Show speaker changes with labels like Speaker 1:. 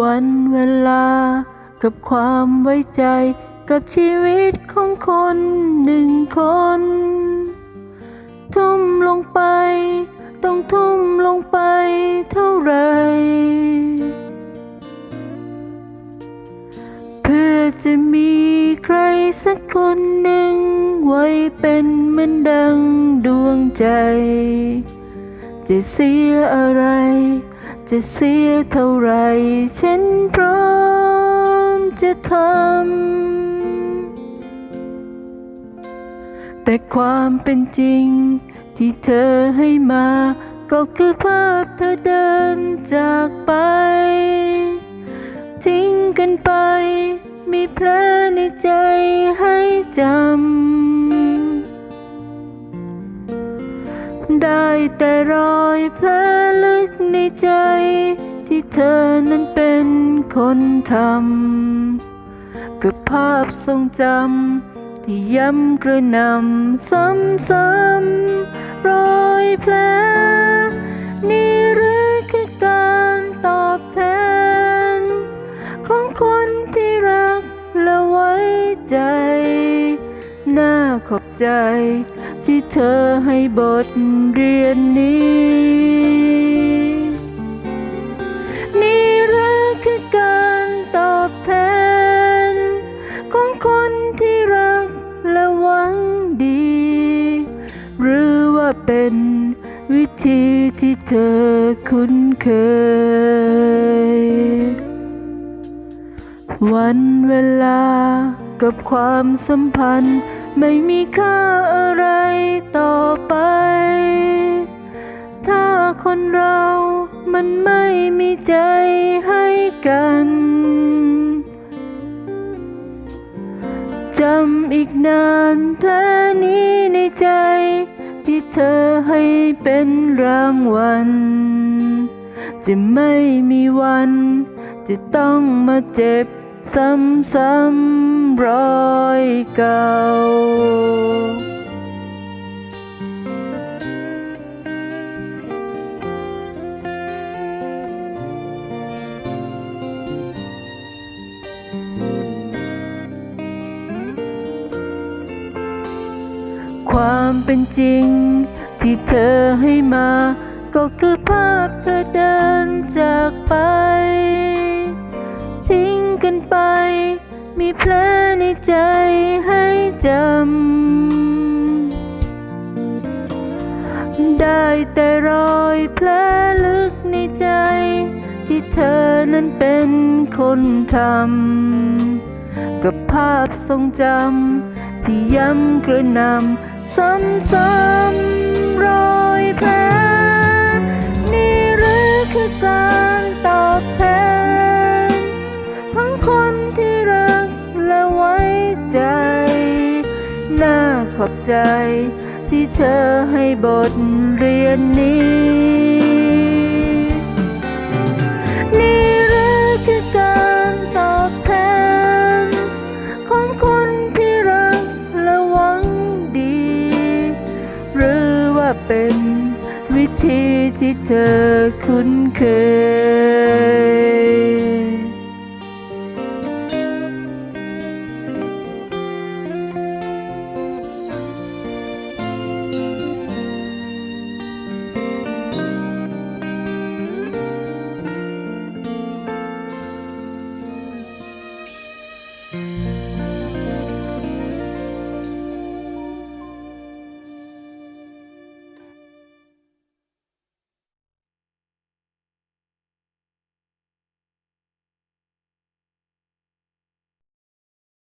Speaker 1: วันเวลา กับความไว้ใจ กับชีวิตของคนหนึ่งคน ทุ่มลงไป ต้องทุ่มลงไปเท่าไร เพื่อจะมีใครสักคนหนึ่ง ไว้เป็นเหมือนดังดวงใจ จะเสียอะไร จะเสียเท่าไรฉันพร้อมจะทำ แต่ความเป็นจริงที่เธอให้มา ก็คือภาพเธอเดินจากไป ทิ้งกันไป มีแผลในใจให้จำ ได้แต่รอยแผล ในใจที่เธอนั้นเป็นคนทำกับภาพทรงจำที่ย้ำกระนำซ้ำๆรอยแผลนี่หรือคือการตอบแทน ของคนที่รักและไว้ใจ น่าขอบใจที่เธอให้บทเรียนนี้ เป็นวิธีที่เธอคุ้นเคย วันเวลากับความสัมพันธ์ ไม่มีค่าอะไรต่อไป ถ้าคนเรามันไม่มีใจให้กันจำอีกนานแผล เธอให้เป็นรางวัล จะไม่มีวัน จะต้องมาเจ็บซ้ำๆรอยเก่า ความเป็นจริง ที่เธอให้มา ก็คือภาพเธอเดินจากไป ทิ้งกันไป มีแผลในใจให้จำ ได้แต่รอยแผลลึกในใจ ที่เธอนั้นเป็นคนทำกับภาพทรงจำที่ย้ำกระนำ ซ้ำๆรอยแผลนี่หรือคือการตอบแทนทั้งคนที่รักและไว้ใจ น่าขอบใจที่เธอให้บทเรียนนี้ ที่เธอคุ้นเคย thank you